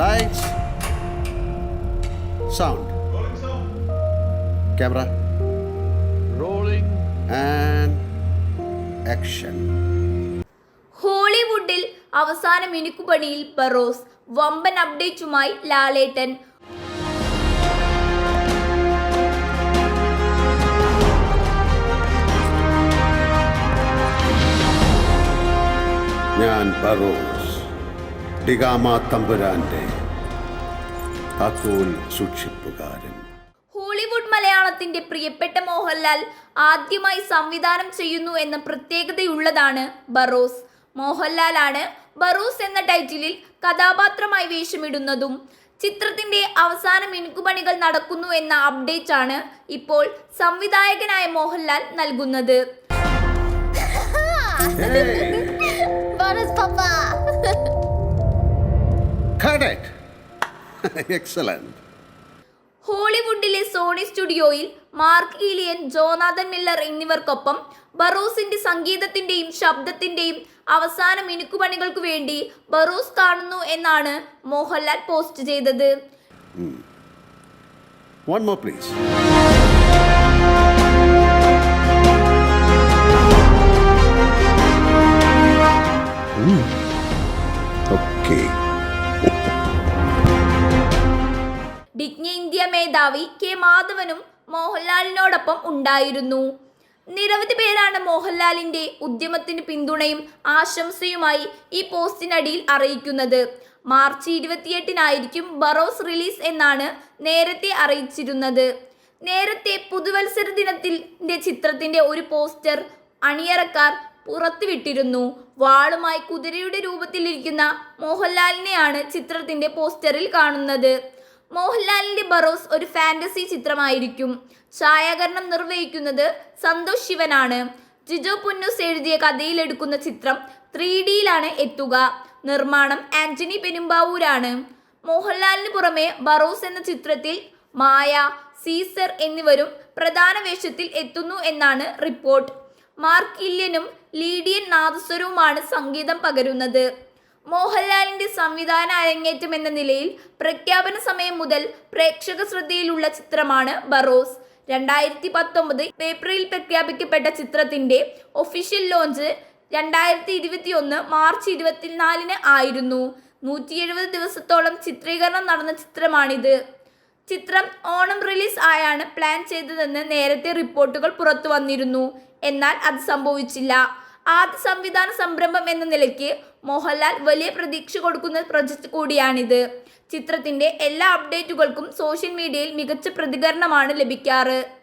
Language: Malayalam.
Lights sound camera Rolling. And action ഹോളിവുഡിൽ അവസാന മിനുക്കുപണിയിൽ പെറോസ് വമ്പൻ അപ്ഡേറ്റുമായി ലാലേട്ടൻ. ഞാൻ ബറോസ്. ഡിഗാമ തമ്പുരാന്റെ താക്കോൽ സൂക്ഷിപ്പുകാരൻ. ഹോളിവുഡ് മലയാളത്തിന്റെ പ്രിയപ്പെട്ട മോഹൻലാൽ ആദ്യമായി സംവിധാനം ചെയ്യുന്നു എന്ന പ്രത്യേകതയുള്ളതാണ് ബറോസ്. മോഹൻലാലാണ് ബറോസ് എന്ന ടൈറ്റിലിൽ കഥാപാത്രമായി വേഷമിടുന്നതും ചിത്രത്തിന്റെ അവസാന മിനുക്കുപണികൾ നടക്കുന്നു എന്ന അപ്ഡേറ്റ് ആണ് ഇപ്പോൾ സംവിധായകനായ മോഹൻലാൽ നൽകുന്നത്. Bonus Excellent. ഹോളിവുഡിലെ സോണി സ്റ്റുഡിയോയിൽ മാർക്ക് ഈലിയൻ ജോനാഥൻ മില്ലർ എന്നിവർക്കൊപ്പം ബറൂസിന്റെ സംഗീതത്തിന്റെയും ശബ്ദത്തിന്റെയും അവസാന മിനുക്കുപണികൾക്ക് വേണ്ടി ബറൂസ് കാണുന്നു എന്നാണ് മോഹൻലാൽ പോസ്റ്റ് ചെയ്തത് One more, please. Okay. Disney India മേധാവി കെ മാധവനും മോഹൻലാലിനോടൊപ്പം ഉണ്ടായിരുന്നു. നിരവധി പേരാണ് മോഹൻലാലിന്റെ ഉദ്യമത്തിന് പിന്തുണയും ആശംസയുമായി ഈ പോസ്റ്റിനടിയിൽ അറിയിക്കുന്നത്. മാർച്ച് ഇരുപത്തിയെട്ടിനായിരിക്കും ബറോസ് റിലീസ് എന്നാണ് നേരത്തെ അറിയിച്ചിരുന്നത്. നേരത്തെ പുതുവത്സര ദിനത്തിന്റെ ചിത്രത്തിന്റെ ഒരു പോസ്റ്റർ അണിയറക്കാർ പുറത്തുവിട്ടിരുന്നു. വാളുമായി കുതിരയുടെ രൂപത്തിലിരിക്കുന്ന മോഹൻലാലിനെയാണ് ചിത്രത്തിന്റെ പോസ്റ്ററിൽ കാണുന്നത്. മോഹൻലാലിന്റെ ബറോസ് ഒരു ഫാന്റസി ചിത്രമായിരിക്കും. ഛായാകരണം നിർവഹിക്കുന്നത് സന്തോഷ് ശിവനാണ്. ജിജോ പുന്നൂസ് എഴുതിയ കഥയിലെടുക്കുന്ന ചിത്രം ത്രീ ഡിയിലാണ് എത്തുക. നിർമ്മാണം ആന്റണി പെരുമ്പാവൂരാണ്. മോഹൻലാലിന് പുറമെ ബറോസ് എന്ന ചിത്രത്തിൽ മായ സീസർ എന്നിവരും പ്രധാന വേഷത്തിൽ എത്തുന്നു എന്നാണ് റിപ്പോർട്ട്. മാർക്ക് ഇല്യനും ലീഡിയൻ നാദസ്വരവുമാണ് സംഗീതം പകരുന്നത്. മോഹൻലാലിന്റെ സംവിധാന അരങ്ങേറ്റം എന്ന നിലയിൽ പ്രഖ്യാപന സമയം മുതൽ പ്രേക്ഷക ശ്രദ്ധയിലുള്ള ചിത്രമാണ് ബറോസ്. രണ്ടായിരത്തി പത്തൊമ്പത് ഏപ്രിലിൽ പ്രഖ്യാപിക്കപ്പെട്ട ചിത്രത്തിന്റെ ഒഫീഷ്യൽ ലോഞ്ച് രണ്ടായിരത്തി ഇരുപത്തി ഒന്ന് മാർച്ച് ഇരുപത്തിനാലിന് ആയിരുന്നു. നൂറ്റി എഴുപത് ദിവസത്തോളം ചിത്രീകരണം നടന്ന ചിത്രമാണിത്. ചിത്രം ഓണം റിലീസ് ആയാണ് പ്ലാൻ ചെയ്തതെന്ന് നേരത്തെ റിപ്പോർട്ടുകൾ പുറത്തു വന്നിരുന്നു എന്നാൽ അത് സംഭവിച്ചില്ല. ആദ്യ സംവിധാന സംരംഭം എന്ന നിലയ്ക്ക് മോഹൻലാൽ വലിയ പ്രതീക്ഷ കൊടുക്കുന്ന പ്രൊജക്ട് കൂടിയാണിത്. ചിത്രത്തിന്റെ എല്ലാ അപ്ഡേറ്റുകൾക്കും സോഷ്യൽ മീഡിയയിൽ മികച്ച പ്രതികരണമാണ് ലഭിക്കാറ്.